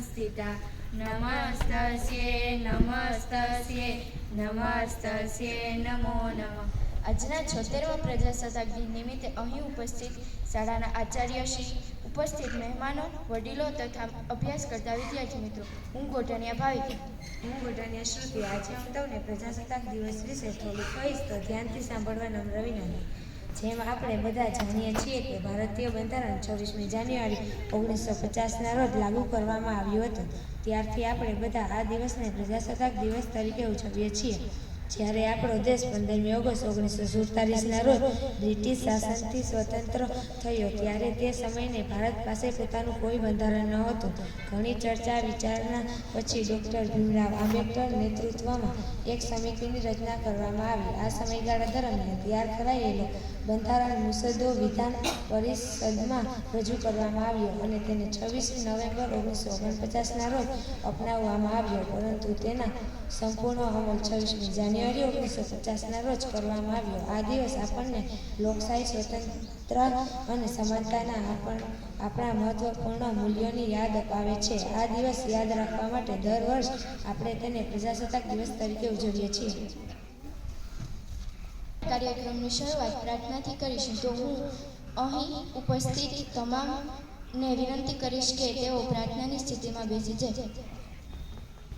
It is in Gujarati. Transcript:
સંસ્થિતા નમસ્તસ્યે નમસ્તસ્યે નમસ્તસ્યે નમો નમઃ આજના છોતેરમા પ્રજાસત્તાક દિન નિમિત્તે અહીં ઉપસ્થિત શાળાના આચાર્ય શ્રી, ઉપસ્થિત મહેમાનો, વડીલો તથા અભ્યાસ કરતા વિદ્યાર્થી મિત્રો, હું ગોટાણીયા ભાવિક. હું ગોટાણીયા શ્રુતિ. આજે હું તમને પ્રજાસત્તાક દિવસ વિશે થોડું કહીશ, તો ધ્યાનથી સાંભળવા નમ્ર વિનંતી જેમ આપણે બધા જાણીએ છીએ કે ભારતીય બંધારણ છવ્વીસમી જાન્યુઆરી ઓગણીસો પચાસના રોજ લાગુ કરવામાં આવ્યું હતું. ત્યારથી આપણે બધા આ દિવસને પ્રજાસત્તાક દિવસ તરીકે ઉજવીએ છીએ. જ્યારે આપણો દેશ પંદરમી ઓગસ્ટ ઓગણીસો સુડતાલીસના રોજ બ્રિટિશ શાસનથી સ્વતંત્ર થયો, ત્યારે તે સમયને ભારત પાસે પોતાનું કોઈ બંધારણ ન હતું ઘણી ચર્ચા, વિચારણા પછી ડૉક્ટર ભીમરાવ આંબેડકર નેતૃત્વમાં એક સમિતિની રચના કરવામાં આવી. આ સમયગાળા દરમિયાન તૈયાર કરાયેલો બંધારણ મુસદ્દો વિધાન પરિષદમાં રજૂ કરવામાં આવ્યો અને તેને છવ્વીસ નવેમ્બર ઓગણીસો ઓગણપચાસના રોજ અપનાવવામાં આવ્યો, પરંતુ તેના સંપૂર્ણ અમલ છવ્વીસમી જાન્યુઆરી ઓગણીસો પચાસના રોજ કરવામાં આવ્યો. આ દિવસ આપણને લોકશાહી, સ્વતંત્ર અને સમાનતાના આપણ, આપણા મહત્વપૂર્ણ મૂલ્યોની યાદ અપાવે છે. આ દિવસ યાદ રાખવા માટે દર વર્ષ આપણે તેને પ્રજાસત્તાક દિવસ તરીકે ઉજવીએ છીએ. કાર્યક્રમની શરૂઆત પ્રાર્થનાથી કરીશું. તો હું અહીં ઉપસ્થિત તમામને વિનંતી કરીશ કે તેઓ પ્રાર્થનાની સ્થિતિમાં બેસી જાય.